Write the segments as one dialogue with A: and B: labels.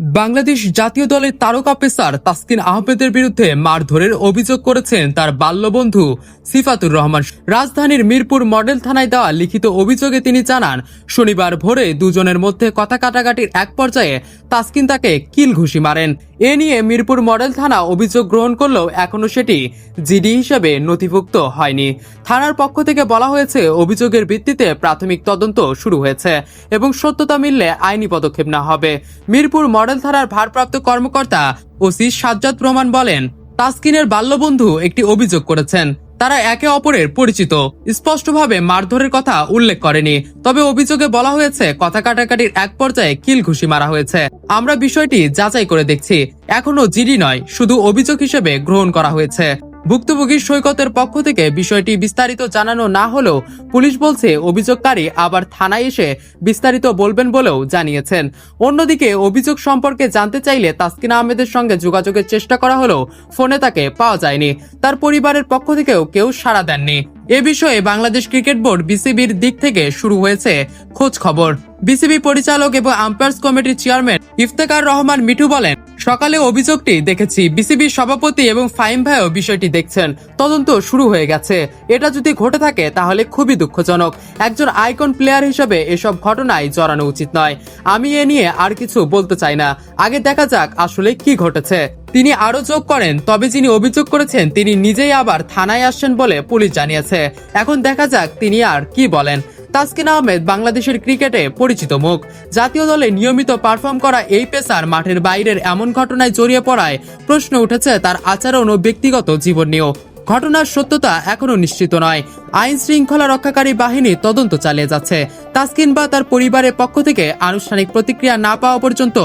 A: বাংলাদেশ জাতীয় দলের তারকা পেসার তাসকিন আহমেদের বিরুদ্ধে মারধরের অভিযোগ করেছেন তার বাল্যবন্ধু সিফাতুর রহমান। রাজধানীর মিরপুর মডেল থানায় দেওয়া লিখিত অভিযোগে তিনি জানান, শনিবার ভোরে দুজনের মধ্যে কথা কাটাকাটির এক পর্যায়ে তাসকিন তাকে কিল ঘুষি মারেন। এ নিয়ে মিরপুর মডেল থানা অভিযোগ গ্রহণ করলেও এখনও সেটি জিডি হিসেবে নথিভুক্ত হয়নি। থানার পক্ষ থেকে বলা হয়েছে, অভিযোগের ভিত্তিতে প্রাথমিক তদন্ত শুরু হয়েছে এবং সত্যতা মিললে আইনি পদক্ষেপ না হবে। মিরপুর মডেল থানার ভারপ্রাপ্ত কর্মকর্তা ওসি সাজ্জাদ রহমান বলেন, তাসকিনের বাল্যবন্ধু একটি অভিযোগ করেছেন। তারা একে অপরের পরিচিত। স্পষ্টভাবে মারধরের কথা উল্লেখ করেনি, তবে অভিযোগে বলা হয়েছে, কথা কাটাকাটির এক পর্যায়ে কিল ঘুষি মারা হয়েছে। আমরা বিষয়টি যাচাই করে দেখছি, এখনও জিডি নয়, শুধু অভিযোগ হিসেবে গ্রহণ করা হয়েছে। ভুক্তভোগী সৈকতের পক্ষ থেকে বিষয়টি বিস্তারিত জানানো না হলেও পুলিশ বলছে, অভিযোগকারী আবার থানায় এসে বিস্তারিত বলবেন বলেও জানিয়েছেন। অন্যদিকে অভিযোগ সম্পর্কে জানতে চাইলে তাসকিন আহমেদের সঙ্গে যোগাযোগের চেষ্টা করা হলেও ফোনে তাকে পাওয়া যায়নি। তার পরিবারের পক্ষ থেকেও কেউ সাড়া দেননি। এ বিষয়ে বাংলাদেশ ক্রিকেট বোর্ড বিসিবির দিক থেকে শুরু হয়েছে খোঁজ খবর। বিসিবি পরিচালক এবং আম্পায়ার্স কমিটির চেয়ারম্যান ইফতেকার রহমান মিঠু বলেন, সকালে অভিযোগটি দেখেছি বিসিবির সভাপতি এবং ফাইম ভাইও বিষয়টি দেখছেন। তদন্ত শুরু হয়ে গেছে। এটা যদি ঘটে থাকে, তাহলে খুবই দুঃখজনক। একজন আইকন প্লেয়ার হিসেবে এসব ঘটনায় জড়ানো উচিত নয়। আমি এ নিয়ে আর কিছু বলতে চাই না। আগে দেখা যাক আসলে কি ঘটেছে। তিনি আরও যোগ করেন, তবে যিনি অভিযোগ করেছেন, তিনি নিজেই আবার থানায় আসছেন বলে পুলিশ জানিয়েছে। এখন দেখা যাক তিনি আর কি বলেন। তাসকিন আহমেদ বাংলাদেশের ক্রিকেটে পরিচিত মুখ। জাতীয় দলে নিয়মিত পারফর্ম করা এই পেসার মাঠের বাইরের এমন ঘটনায় জড়িয়ে পড়ায় প্রশ্ন উঠেছে তার আচরণ ও ব্যক্তিগত জীবন নিয়েও। ঘটনার সত্যতা এখনও নিশ্চিত নয়। আইন শৃঙ্খলা রক্ষাকারী বাহিনী তদন্ত চালিয়ে যাচ্ছে। তাসকিন বা তার পরিবারের পক্ষ থেকে আনুষ্ঠানিক প্রতিক্রিয়া না পাওয়া পর্যন্ত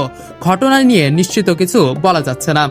A: ঘটনা নিয়ে নিশ্চিত কিছু বলা যাচ্ছে না।